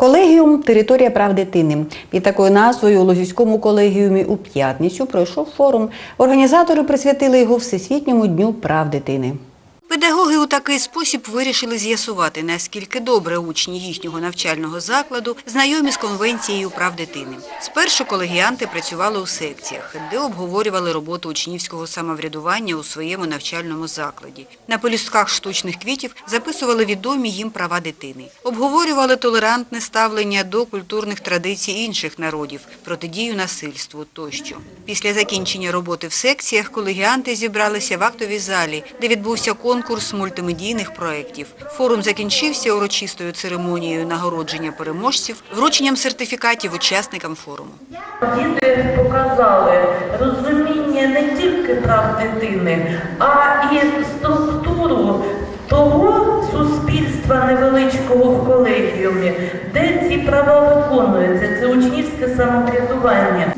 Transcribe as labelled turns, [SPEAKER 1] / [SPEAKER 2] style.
[SPEAKER 1] Колегіум територія прав дитини. Під такою назвою у Лозівському колегіумі у п'ятницю пройшов форум. Організатори присвятили його Всесвітньому дню прав дитини. Педагоги у такий спосіб вирішили з'ясувати, наскільки добре учні їхнього навчального закладу знайомі з Конвенцією прав дитини. Спершу колегіанти працювали у секціях, де обговорювали роботу учнівського самоврядування у своєму навчальному закладі. На пелюстках штучних квітів записували відомі їм права дитини. Обговорювали толерантне ставлення до культурних традицій інших народів, протидію насильству тощо. Після закінчення роботи в секціях колегіанти зібралися в актовій залі, де відбувся конкурс мультимедійних проєктів. Форум закінчився урочистою церемонією нагородження переможців, врученням сертифікатів учасникам форуму.
[SPEAKER 2] Діти показали розуміння не тільки прав дитини, а і структуру того суспільства невеличкого в колегіумі, де ці права виконуються. Це учнівське самоврядування.